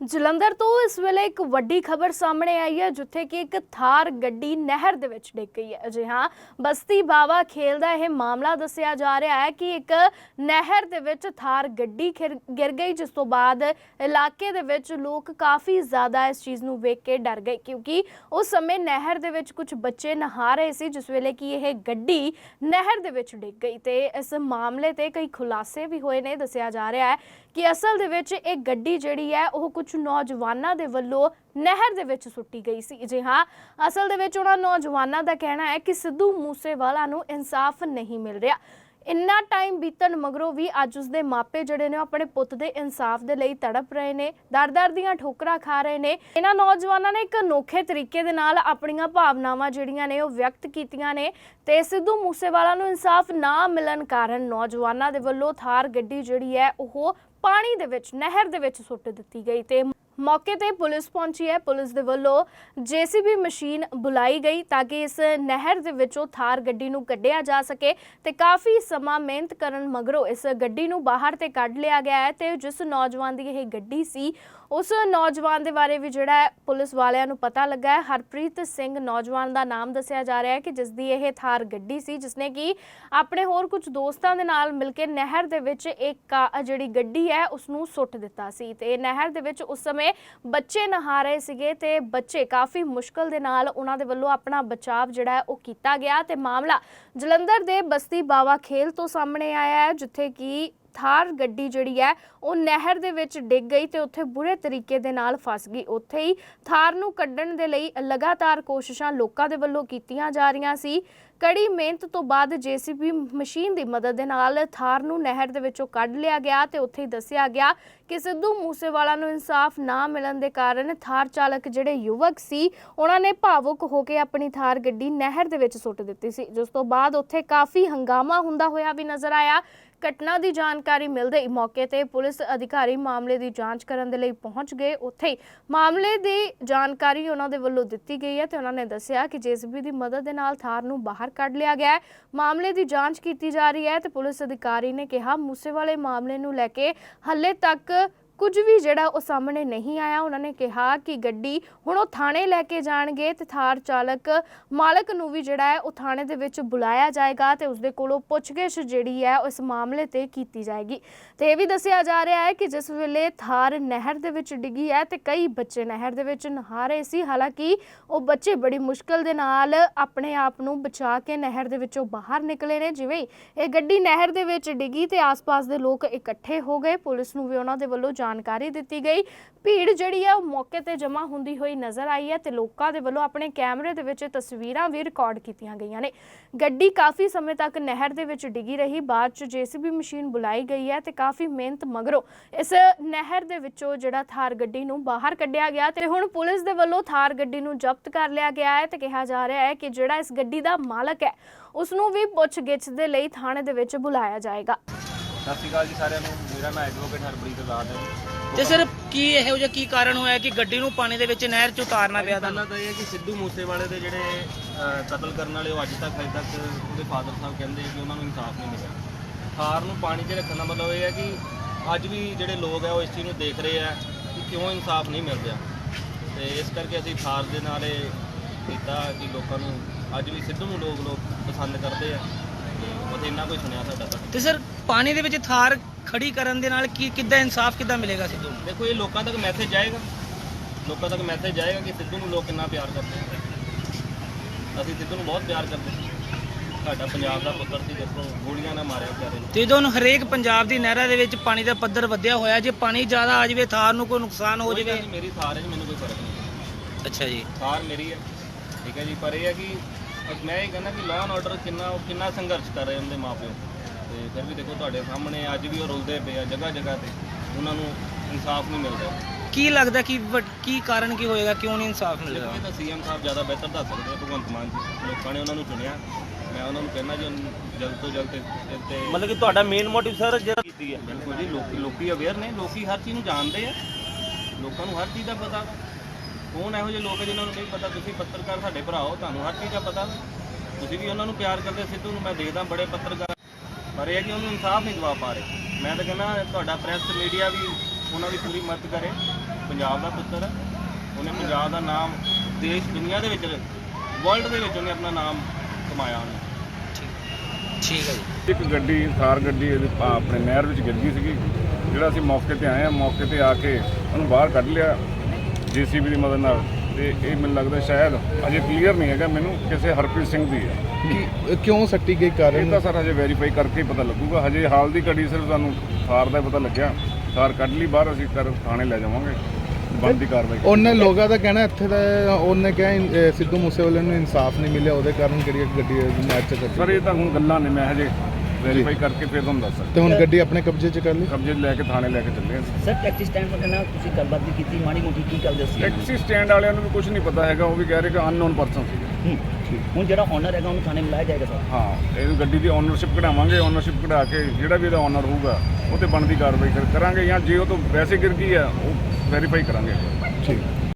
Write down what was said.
ਜਲੰਧਰ ਤੋਂ ਇਸ ਵੇਲੇ ਇੱਕ ਵੱਡੀ ਖਬਰ ਸਾਹਮਣੇ ਆਈ ਹੈ, ਜਿੱਥੇ ਕਿ ਇੱਕ ਥਾਰ ਗੱਡੀ ਨਹਿਰ ਦੇ ਵਿੱਚ ਡਿੱਗ ਗਈ ਹੈ। ਜੀ ਹਾਂ ਬਸਤੀ ਬਾਵਾ ਖੇਲ ਦਾ ਇਹ ਮਾਮਲਾ ਦੱਸਿਆ ਜਾ ਰਿਹਾ ਹੈ ਕਿ ਇੱਕ ਨਹਿਰ ਦੇ ਵਿੱਚ ਥਾਰ ਗੱਡੀ ਗਿਰ ਗਈ, ਜਿਸ ਤੋਂ ਬਾਅਦ ਇਲਾਕੇ ਦੇ ਵਿੱਚ ਲੋਕ ਕਾਫੀ ਜ਼ਿਆਦਾ ਇਸ ਚੀਜ਼ ਨੂੰ ਵੇਖ ਕੇ ਡਰ ਗਏ, ਕਿਉਂਕਿ ਉਸ ਸਮੇਂ ਨਹਿਰ ਦੇ ਵਿੱਚ ਕੁਝ ਬੱਚੇ ਨਹਾ ਰਹੇ ਸੀ, ਜਿਸ ਵੇਲੇ ਕਿ ਇਹ ਗੱਡੀ ਨਹਿਰ ਦੇ ਵਿੱਚ ਡਿੱਗ ਗਈ। ਤੇ ਇਸ ਮਾਮਲੇ ਤੇ ਕਈ ਖੁਲਾਸੇ ਵੀ ਹੋਏ ਨੇ। ਦੱਸਿਆ ਜਾ ਰਿਹਾ ਹੈ ਕਿ ਅਸਲ ਦੇ ਵਿੱਚ ਇਹ ਗੱਡੀ ਜਿਹੜੀ ਹੈ, ਉਹ ਕੁਝ ਨੌਜਵਾਨਾਂ ਦੇ ਵੱਲੋਂ ਨਹਿਰ ਦੇ ਵਿੱਚ ਸੁੱਟੀ ਗਈ ਸੀ। ਜੀ ਹਾਂ, ਅਸਲ ਦੇ ਵਿੱਚ ਉਹਨਾਂ ਨੌਜਵਾਨਾਂ ਦਾ ਕਹਿਣਾ ਹੈ ਕਿ ਸਿੱਧੂ ਮੂਸੇਵਾਲਾ ਨੂੰ ਇਨਸਾਫ ਨਹੀਂ ਮਿਲ ਰਿਹਾ। ਇੰਨਾ ਟਾਈਮ ਬੀਤਣ ਮਗਰੋਂ ਵੀ ਅੱਜ ਉਸਦੇ ਮਾਪੇ ਜਿਹੜੇ ਨੇ ਆਪਣੇ ਪੁੱਤ ਦੇ ਇਨਸਾਫ ਦੇ ਲਈ ਤੜਪ ਰਹੇ ਨੇ, ਦਰ-ਦਰ ਦੀਆਂ ਠੋਕਰਾਂ ਖਾ ਰਹੇ ਨੇ। ਇਹਨਾਂ ਨੌਜਵਾਨਾਂ ਨੇ ਇੱਕ ਅਨੋਖੇ ਤਰੀਕੇ ਦੇ ਨਾਲ ਆਪਣੀਆਂ ਭਾਵਨਾਵਾਂ ਜਿਹੜੀਆਂ ਨੇ ਉਹ ਵਿਅਕਤ ਕੀਤੀਆਂ ਨੇ ਤੇ ਸਿੱਧੂ ਮੂਸੇਵਾਲਾ ਨੂੰ ਇਨਸਾਫ ਨਾ ਮਿਲਣ ਕਾਰਨ ਨੌਜਵਾਨਾਂ ਦੇ ਵੱਲੋਂ ਥਾਰ ਗੱਡੀ ਜਿਹੜੀ ਹੈ ਉਹ ਪਾਣੀ ਦੇ ਵਿੱਚ, ਨਹਿਰ ਦੇ ਵਿੱਚ ਸੁੱਟ ਦਿੱਤੀ ਗਈ ਤੇ ਮੌਕੇ ਤੇ ਪੁਲਿਸ ਪਹੁੰਚੀ ਹੈ। ਪੁਲਿਸ ਦੇ ਵੱਲੋਂ ਜੀਸੀਬੀ ਮਸ਼ੀਨ ਬੁਲਾਈ ਗਈ ਤਾਂ ਕਿ ਇਸ ਨਹਿਰ ਦੇ ਵਿੱਚੋਂ ਥਾਰ ਗੱਡੀ ਨੂੰ ਕੱਢਿਆ ਜਾ ਸਕੇ ਤੇ ਕਾਫੀ ਸਮਾਂ ਮਿਹਨਤ ਕਰਨ ਮਗਰੋਂ ਇਸ ਗੱਡੀ ਨੂੰ ਬਾਹਰ ਤੇ ਕੱਢ ਲਿਆ ਗਿਆ ਹੈ ਤੇ ਜਿਸ ਨੌਜਵਾਨ ਦੀ ਇਹ ਗੱਡੀ ਸੀ, ਉਸ ਨੌਜਵਾਨ ਦੇ ਬਾਰੇ ਵੀ ਜਿਹੜਾ ਹੈ ਪੁਲਿਸ ਵਾਲਿਆਂ ਨੂੰ ਪਤਾ ਲੱਗਾ ਹੈ। ਹਰਪ੍ਰੀਤ ਸਿੰਘ ਨੌਜਵਾਨ ਦਾ ਨਾਮ ਦੱਸਿਆ ਜਾ ਰਿਹਾ ਹੈ ਕਿ ਜਿਸ ਦੀ ਇਹ ਥਾਰ ਗੱਡੀ ਸੀ ਜਿਸਨੇ ਕਿ ਆਪਣੇ ਹੋਰ ਕੁਝ ਦੋਸਤਾਂ ਦੇ ਨਾਲ ਮਿਲ ਕੇ ਨਹਿਰ ਦੇ ਵਿੱਚ ਇੱਕ ਕਾ- ਜਿਹੜੀ ਗੱਡੀ ਹੈ, ਉਸ ਨੂੰ ਸੁੱਟ ਦਿੱਤਾ ਸੀ ਤੇ ਨਹਿਰ ਦੇ ਵਿੱਚ ਉਸ ਸਮੇਂ ਬੱਚੇ ਨਹਾ ਰਹੇ ਸੀਗੇ ਤੇ ਬੱਚੇ ਕਾਫੀ ਮੁਸ਼ਕਲ ਦੇ ਨਾਲ ਉਹਨਾਂ ਦੇ ਵੱਲੋਂ ਆਪਣਾ ਬਚਾਅ ਜਿਹੜਾ ਹੈ ਉਹ ਕੀਤਾ ਗਿਆ ਤੇ ਮਾਮਲਾ ਜਲੰਧਰ ਦੇ ਬਸਤੀ ਬਾਵਾ ਖੇਲ ਤੋਂ ਸਾਹਮਣੇ ਆਇਆ ਹੈ, ਜਿੱਥੇ ਕਿ ਥਾਰ ਗੱਡੀ ਜਿਹੜੀ ਹੈ, ਉਹ ਨਹਿਰ ਦੇ ਵਿੱਚ ਡਿੱਗ ਗਈ ਤੇ ਉੱਥੇ ਬੁਰੇ ਤਰੀਕੇ ਦੇ ਨਾਲ ਫਸ ਗਈ। ਉੱਥੇ ਹੀ ਥਾਰ ਨੂੰ ਕੱਢਣ ਦੇ ਲਈ ਲਗਾਤਾਰ ਕੋਸ਼ਿਸ਼ਾਂ ਲੋਕਾਂ ਦੇ ਵੱਲੋਂ ਕੀਤੀਆਂ ਜਾ ਰਹੀਆਂ ਸੀ। ਕੜੀ ਮਿਹਨਤ ਤੋਂ ਬਾਅਦ ਜੀਸੀਬੀ ਮਸ਼ੀਨ ਦੀ ਮਦਦ ਦੇ ਨਾਲ ਥਾਰ ਨੂੰ ਨਹਿਰ ਦੇ ਵਿੱਚੋਂ ਕੱਢ ਲਿਆ ਗਿਆ ਤੇ ਉੱਥੇ ਹੀ ਦੱਸਿਆ ਗਿਆ ਕਿ ਸਿੱਧੂ ਮੂਸੇਵਾਲਾ ਨੂੰ ਇਨਸਾਫ ਨਾ ਮਿਲਣ ਦੇ ਕਾਰਨ ਥਾਰ ਚਾਲਕ ਜਿਹੜੇ ਯੁਵਕ ਸੀ, ਉਹਨਾਂ ਨੇ ਭਾਵੁਕ ਹੋ ਕੇ ਆਪਣੀ ਥਾਰ ਗੱਡੀ ਨਹਿਰ ਦੇ ਵਿੱਚ ਸੁੱਟ ਦਿੱਤੀ ਸੀ। ਜਿਸ ਤੋਂ ਬਾਅਦ ਉੱਥੇ ਕਾਫੀ ਹੰਗਾਮਾ ਹੁੰਦਾ ਹੋਇਆ ਵੀ ਨਜ਼ਰ ਆਇਆ ਘਟਨਾ ਦੀ ਜਾਣਕਾਰੀ ਮਿਲਦੇ ਹੀ ਮੌਕੇ ਤੇ ਪੁਲਿਸ ਅਧਿਕਾਰੀ ਮਾਮਲੇ ਦੀ ਜਾਂਚ ਕਰਨ ਦੇ ਲਈ ਪਹੁੰਚ ਗਏ। ਉੱਥੇ ਹੀ ਮਾਮਲੇ ਦੀ ਜਾਣਕਾਰੀ ਉਹਨਾਂ ਦੇ ਵੱਲੋਂ ਦਿੱਤੀ ਗਈ ਹੈ ਤੇ ਉਹਨਾਂ ਨੇ ਦੱਸਿਆ ਕਿ ਜੀਸੀਬੀ ਦੀ ਮਦਦ ਦੇ ਨਾਲ ਥਾਰ ਨੂੰ ਬਾਹਰ ਕੱਢ ਲਿਆ ਗਿਆ ਹੈ। ਮਾਮਲੇ ਦੀ ਜਾਂਚ ਕੀਤੀ ਜਾ ਰਹੀ ਹੈ ਤੇ ਪੁਲਿਸ ਅਧਿਕਾਰੀ ਨੇ ਕਿਹਾ, ਮੂਸੇਵਾਲੇ ਮਾਮਲੇ ਨੂੰ ਲੈ ਕੇ ਹੱਲੇ ਤੱਕ ਕੁਝ ਵੀ ਜਿਹੜਾ ਉਹ ਸਾਹਮਣੇ ਨਹੀਂ ਆਇਆ, ਉਹਨਾਂ ਨੇ ਕਿਹਾ ਕਿ ਗੱਡੀ ਹੁਣ ਉਹ ਥਾਣੇ ਲੈ ਕੇ ਜਾਣਗੇ ਤੇ ਥਾਰ ਚਾਲਕ ਮਾਲਕ ਨੂੰ ਵੀ ਜਿਹੜਾ ਹੈ ਉਹ ਥਾਣੇ ਦੇ ਵਿੱਚ ਬੁਲਾਇਆ ਜਾਏਗਾ ਤੇ ਉਸਦੇ ਕੋਲੋਂ ਪੁੱਛਗਿੱਛ ਜਿਹੜੀ ਹੈ ਇਸ ਮਾਮਲੇ ਤੇ ਕੀਤੀ ਜਾਏਗੀ। ਤੇ ਇਹ ਵੀ ਦੱਸਿਆ ਜਾ ਰਿਹਾ ਹੈ ਕਿ ਜਿਸ ਵੇਲੇ ਥਾਰ ਨਹਿਰ ਦੇ ਵਿੱਚ ਡਿੱਗੀ ਹੈ ਤੇ ਕਈ ਬੱਚੇ ਨਹਿਰ ਦੇ ਵਿੱਚ ਨਹਾ ਰਹੇ ਸੀ, ਹਾਲਾਂਕਿ ਉਹ ਬੱਚੇ ਬੜੀ ਮੁਸ਼ਕਲ ਦੇ ਨਾਲ ਆਪਣੇ ਆਪ ਨੂੰ ਬਚਾ ਕੇ ਨਹਿਰ ਦੇ ਵਿੱਚੋਂ ਬਾਹਰ ਨਿਕਲੇ ਨੇ, ਜਿਵੇਂ ਇਹ ਗੱਡੀ ਨਹਿਰ ਦੇ ਵਿੱਚ ਡਿੱਗੀ ਤੇ ਆਸ-ਪਾਸ ਦੇ ਲੋਕ ਇਕੱਠੇ ਹੋ ਗਏ। ਪੁਲਿਸ ਨੂੰ ਵੀ ਉਹਨਾਂ ਦੇ ਵੱਲੋਂ ਜਾਣਕਾਰੀ ਦਿੱਤੀ ਗਈ। ਭੀੜ ਜਿਹੜੀ ਹੈ ਉਹ ਮੌਕੇ ਤੇ ਜਮ੍ਹਾਂ ਹੁੰਦੀ ਹੋਈ ਨਜ਼ਰ ਆਈ ਹੈ ਤੇ ਲੋਕਾਂ ਦੇ ਵੱਲੋਂ ਆਪਣੇ ਕੈਮਰੇ ਦੇ ਵਿੱਚ ਤਸਵੀਰਾਂ ਵੀ ਰਿਕਾਰਡ ਕੀਤੀਆਂ ਗਈਆਂ ਨੇ। ਗੱਡੀ ਕਾਫੀ ਸਮੇਂ ਤੱਕ ਨਹਿਰ ਦੇ ਵਿੱਚ ਡਿੱਗੀ ਰਹੀ, ਬਾਅਦ ਚ ਜੀਸੀਬੀ ਮਸ਼ੀਨ ਬੁਲਾਈ ਗਈ ਹੈ ਤੇ ਕਾਫੀ ਮਿਹਨਤ ਮਗਰੋਂ ਇਸ ਨਹਿਰ ਦੇ ਵਿੱਚੋਂ ਜਿਹੜਾ ਥਾਰ ਗੱਡੀ ਨੂੰ ਬਾਹਰ ਕੱਢਿਆ ਗਿਆ ਤੇ ਹੁਣ ਪੁਲਿਸ ਦੇ ਵੱਲੋਂ ਥਾਰ ਗੱਡੀ ਨੂੰ ਜ਼ਬਤ ਕਰ ਲਿਆ ਗਿਆ ਹੈ ਤੇ ਕਿਹਾ ਜਾ ਰਿਹਾ ਹੈ ਕਿ ਜਿਹੜਾ ਇਸ ਗੱਡੀ ਦਾ ਮਾਲਕ ਹੈ ਉਸ ਨੂੰ ਵੀ ਪੁੱਛਗਿੱਛ ਦੇ ਲਈ ਥਾਣੇ ਦੇ ਵਿੱਚ ਬੁਲਾਇਆ ਜਾਏਗਾ। ਸਤਿ ਸ਼੍ਰੀ ਅਕਾਲ ਜੀ ਸਾਰਿਆਂ ਨੂੰ। ਮੇਰਾ ਨਾਮ ਐਡਵੋਕੇਟ ਹਰਪ੍ਰੀਤ ਆਜ਼ਾਦ ਹੈ। ਤੇ ਸਰ ਕੀ ਇਹੋ ਜਿਹਾ ਕੀ ਕਾਰਨ ਹੋਇਆ ਕਿ ਗੱਡੀ ਨੂੰ ਪਾਣੀ ਦੇ ਵਿੱਚ ਨਹਿਰ 'ਚ ਉਤਾਰਨਾ ਪਿਆ ਪਹਿਲਾਂ ਤਾਂ ਇਹ ਹੈ ਕਿ ਸਿੱਧੂ ਮੂਸੇਵਾਲੇ ਦੇ ਜਿਹੜੇ ਅਹ, ਕਤਲ ਕਰਨ ਵਾਲੇ ਉਹ ਅੱਜ ਤੱਕ ਅਜੇ ਤੱਕ ਉਹਦੇ ਫਾਦਰ ਸਾਹਿਬ ਕਹਿੰਦੇ ਕਿ ਉਹਨਾਂ ਨੂੰ ਇਨਸਾਫ ਨਹੀਂ ਮਿਲਿਆ। ਥਾਰ ਨੂੰ ਪਾਣੀ 'ਚ ਰੱਖਣ ਦਾ ਮਤਲਬ ਇਹ ਹੈ ਕਿ ਅੱਜ ਵੀ ਜਿਹੜੇ ਲੋਕ ਹੈ ਉਹ ਇਸ ਚੀਜ਼ ਨੂੰ ਦੇਖ ਰਹੇ ਆ ਕਿ ਕਿਉਂ ਇਨਸਾਫ ਨਹੀਂ ਮਿਲ ਰਿਹਾ। ਤੇ ਇਸ ਕਰਕੇ ਅਸੀਂ ਥਾਰ ਦੇ ਨਾਲ ਇਹ ਕੀਤਾ ਕਿ ਲੋਕਾਂ ਨੂੰ ਅੱਜ ਵੀ ਸਿੱਧੂ ਨੂੰ ਲੋਕ ਲੋਕ ਪਸੰਦ ਕਰਦੇ ਆ। ਤੇ ਬਸ ਇੰਨਾ ਕੋਈ ਸੁਣਿਆ ਸਾਡਾ ਤਾਂ। ਤੇ ਸਰ ਪਾਣੀ ਦੇ ਵਿੱਚ ਥਾਰ ਖੜੀ ਕਰਨ ਦੇ ਨਾਲ ਕੀ ਕਿੱਦਾਂ ਇਨਸਾਫ ਕਿੱਦਾਂ ਮਿਲੇਗਾ ਸਿੱਧੂ? ਨੂੰ ਦੇਖੋ ਇਹ ਲੋਕਾਂ ਤੱਕ ਮੈਸੇਜ ਜਾਏਗਾ ਲੋਕਾਂ ਤੱਕ ਮੈਸੇਜ ਜਾਏਗਾ ਕਿ ਸਿੱਧੂ ਨੂੰ ਲੋਕ ਕਿੰਨਾ ਪਿਆਰ ਕਰਦੇ ਆ। ਅਸੀਂ ਸਿੱਧੂ ਨੂੰ ਬਹੁਤ ਪਿਆਰ ਕਰਦੇ ਹਾਂ ਸਾਡਾ ਪੰਜਾਬ ਦਾ ਪੁੱਤਰ ਸੀ ਦੇਖੋ ਗੋਲੀਆਂ ਨਾਲ ਮਾਰਿਆ ਵਿਚਾਰੇ ਨੂੰ। ਤੇ ਜਦੋਂ ਹੁਣ ਹਰੇਕ ਪੰਜਾਬ ਦੀ ਨਹਿਰਾਂ ਦੇ ਵਿੱਚ ਪਾਣੀ ਦਾ ਪੱਧਰ ਵਧਿਆ ਹੋਇਆ ਜੇ ਪਾਣੀ ਜ਼ਿਆਦਾ ਆ ਜਾਵੇ ਥਾਰ ਨੂੰ ਕੋਈ ਨੁਕਸਾਨ ਹੋ ਕੋਈ ਗੱਲ ਜਾਵੇ ਨਹੀਂ, ਮੇਰੀ ਥਾਰ ਹੈ ਜੀ, ਮੈਨੂੰ ਕੋਈ ਫ਼ਰਕ ਨਹੀਂ। ਅੱਛਾ ਜੀ। ਥਾਰ ਮੇਰੀ ਹੈ ਠੀਕ ਹੈ ਜੀ ਪਰ ਇਹ ਹੈ ਕਿ ਮੈਂ ਇਹ ਕਹਿੰਦਾ ਕਿ ਲਾਅ ਐਂਡ ਆਰਡਰ ਕਿੰਨਾ ਕਿੰਨਾ ਸੰਘਰਸ਼ ਕਰ ਰਹੇ ਉਹਦੇ ਮਾਪਿਓ। ਤੇ ਫਿਰ ਵੀ ਦੇਖੋ ਤੁਹਾਡੇ ਸਾਹਮਣੇ ਅੱਜ ਵੀ ਉਹ ਰੁਲਦੇ ਪਏ ਆ ਜਗ੍ਹਾ ਜਗ੍ਹਾ ਤੇ। ਉਹਨਾਂ ਨੂੰ ਇਨਸਾਫ ਨਹੀਂ ਮਿਲਦਾ। ਕੀ ਲੱਗਦਾ ਕਿ ਵੱਡ- ਕੀ ਕਾਰਨ ਕੀ ਹੋਏਗਾ? ਕਿਉਂ ਨਹੀਂ ਇਨਸਾਫ ਮਿਲੇਗਾ ਇਹ ਤਾਂ ਸੀਐਮ ਸਾਹਿਬ ਜ਼ਿਆਦਾ ਬਿਹਤਰ ਦੱਸ ਸਕਦੇ ਆ ਭਗਵੰਤ ਮਾਨ ਜੀ। ਲੋਕਾਂ ਨੇ ਉਹਨਾਂ ਨੂੰ ਚੁਣਿਆ। ਮੈਂ ਉਹਨਾਂ ਨੂੰ ਕਹਿਣਾ ਜੀ ਉਹਨੂੰ ਜਲਦ ਤੋਂ ਜਲਦ ਤੇ ਮਤਲਬ ਕਿ ਤੁਹਾਡਾ ਮੇਨ ਮੋਟਿਵ ਸਰ ਜਿਹੜਾ ਕੀਤੀ ਹੈ ਬਿਲਕੁਲ ਜੀ ਲੋਕੀ ਲੋਕੀ ਅਵੇਅਰ ਨੇ। ਲੋਕੀ ਹਰ ਚੀਜ਼ ਨੂੰ ਜਾਣਦੇ ਆ। ਲੋਕਾਂ ਨੂੰ ਹਰ ਚੀਜ਼ ਦਾ ਪਤਾ। ਕੌਣ ਇਹੋ ਜਿਹੇ ਲੋਕ ਜਿਨ੍ਹਾਂ ਨੂੰ ਨਹੀਂ ਪਤਾ ਤੁਸੀਂ ਪੱਤਰਕਾਰ ਸਾਡੇ ਭਰਾ ਹੋ ਤੁਹਾਨੂੰ ਹਰ ਚੀਜ਼ ਦਾ ਪਤਾ। ਤੁਸੀਂ ਵੀ ਉਹਨਾਂ ਨੂੰ ਪਿਆਰ ਕਰਦੇ ਸਿੱਧੂ ਨੂੰ ਮੈਂ ਦੇਖਦਾ ਬੜੇ ਪੱਤਰਕਾਰ। ਪਰ ਇਹ ਹੈ ਕਿ ਉਹਨੂੰ ਇਨਸਾਫ ਨਹੀਂ ਦਵਾ ਪਾ ਰਹੇ। ਮੈਂ ਤਾਂ ਕਹਿੰਦਾ ਤੁਹਾਡਾ ਪ੍ਰੈਸ ਮੀਡੀਆ ਵੀ ਉਹਨਾਂ ਦੀ ਪੂਰੀ ਮਦਦ ਕਰੇ। ਪੰਜਾਬ ਦਾ ਪੁੱਤਰ ਹੈ। ਉਹਨੇ ਪੰਜਾਬ ਦਾ ਨਾਮ ਦੇਸ਼ ਦੁਨੀਆ ਦੇ ਵਿੱਚ ਵਰਲਡ ਦੇ ਵਿੱਚ ਉਹਨੇ ਆਪਣਾ ਨਾਮ ਕਮਾਇਆ ਉਹਨੇ ਠੀਕ ਹੈ ਜੀ। ਇੱਕ ਗੱਡੀ ਥਾਰ ਗੱਡੀ ਆਪਣੇ ਨਹਿਰ ਵਿੱਚ ਗਿਰ ਗਈ ਸੀਗੀ। ਜਿਹੜਾ ਅਸੀਂ ਮੌਕੇ ਤੇ ਆਏ ਆ ਮੌਕੇ ਤੇ ਆ ਕੇ ਉਹਨੂੰ ਬਾਹਰ ਕੱਢ ਲਿਆ। ਜੀਸੀਬੀ ਦੀ ਮਦਦ ਨਾਲ ਤੇ ਇਹ ਮੈਨੂੰ ਲੱਗਦਾ ਸ਼ਾਇਦ ਅਜੇ ਕਲੀਅਰ ਨਹੀਂ ਹੈਗਾ ਮੈਨੂੰ ਕਿਸੇ ਹਰਪ੍ਰੀਤ ਸਿੰਘ ਦੀ ਹੈ। ਕਿ ਕਿਉਂ ਸੱਟੀ ਗਈ ਇਹ ਕਾਰਨ ਤਾਂ ਸਰ ਹਜੇ ਵੈਰੀਫਾਈ ਕਰਕੇ ਹੀ ਪਤਾ ਲੱਗੂਗਾ। ਹਜੇ ਹਾਲ ਦੀ ਘੜੀ ਸਿਰਫ ਸਾਨੂੰ ਥਾਰ ਦਾ ਹੀ ਪਤਾ ਲੱਗਿਆ। ਥਾਰ ਕੱਢ ਲਈ ਬਾਹਰ ਅਸੀਂ ਕਰ ਥਾਣੇ ਲੈ ਜਾਵਾਂਗੇ। ਬਣਦੀ ਕਾਰਵਾਈ ਉਹਨੇ ਲੋਕਾਂ ਦਾ ਕਹਿਣਾ ਇੱਥੇ ਦਾ ਉਹਨੇ ਕਿਹਾ ਇਨ- ਅਹ ਸਿੱਧੂ ਮੂਸੇਵਾਲੇ ਨੂੰ ਇਨਸਾਫ ਨਹੀਂ ਮਿਲਿਆ ਉਹਦੇ ਕਾਰਨ ਕਿਹੜੀ ਗੱਡੀ ਮੈਚ ਚ ਸਰ ਕੱਟੀ ਇਹ ਤਾਂ ਹੁਣ ਗੱਲਾਂ ਨੇ ਮੈਂ ਹਜੇ ਵੈਰੀਫਾਈ ਕਰਕੇ ਫਿਰ ਤੁਹਾਨੂੰ ਦੱਸ ਸਕਦਾ ਤੇ ਹੁਣ ਗੱਡੀ ਆਪਣੇ ਕਬਜ਼ੇ ਚ ਕਰ ਲਈ? ਕਬਜ਼ੇ 'ਚ ਲੈ ਕੇ ਥਾਣੇ ਲੈ ਕੇ ਚੱਲੇ ਹਾਂ ਅਸੀਂ। ਸਰ ਟੈਕਸੀ ਸਟੈਂਡ ਪਰ ਕਹਿੰਦਾ ਤੁਸੀਂ ਗੱਲਬਾਤ ਵੀ ਕੀਤੀ ਮਾੜੀ ਮੋਟੀ ਕੀ ਗੱਲ ਦੱਸੀ? ਟੈਕਸੀ ਸਟੈਂਡ ਵਾਲਿਆਂ ਨੂੰ ਵੀ ਕੁਝ ਨਹੀਂ ਪਤਾ ਹੈਗਾ ਉਹ ਵੀ ਕਹਿ ਰਹੇ ਕਿ ਅਨਨੋਨ ਪਰਸਨ ਸੀ। ਹੂੰ। ਹੁਣ ਜਿਹੜਾ ਓਨਰ ਹੈਗਾ ਉਹਨੂੰ ਥਾਣੇ ਬੁਲਾਇਆ ਜਾਏਗਾ ਸਰ? ਹਾਂ ਇਹ ਗੱਡੀ ਦੀ ਓਨਰਸ਼ਿਪ ਕਢਾਵਾਂਗੇ ਓਨਰਸ਼ਿਪ ਕਢਾ ਕੇ ਜਿਹੜਾ ਵੀ ਇਹਦਾ ਓਨਰ ਹੋਊਗਾ ਉਹ ਤੇ ਬਣਦੀ ਕਾਰਵਾਈ ਕਰ- ਕਰਾਂਗੇ ਜਾਂ ਜੇ ਉਹ ਤੋਂ ਵੈਸੇ ਗਿਰ ਗਈ ਆ ਉਹ ਵੈਰੀਫਾਈ ਕਰਾਂਗੇ। ਠੀਕ।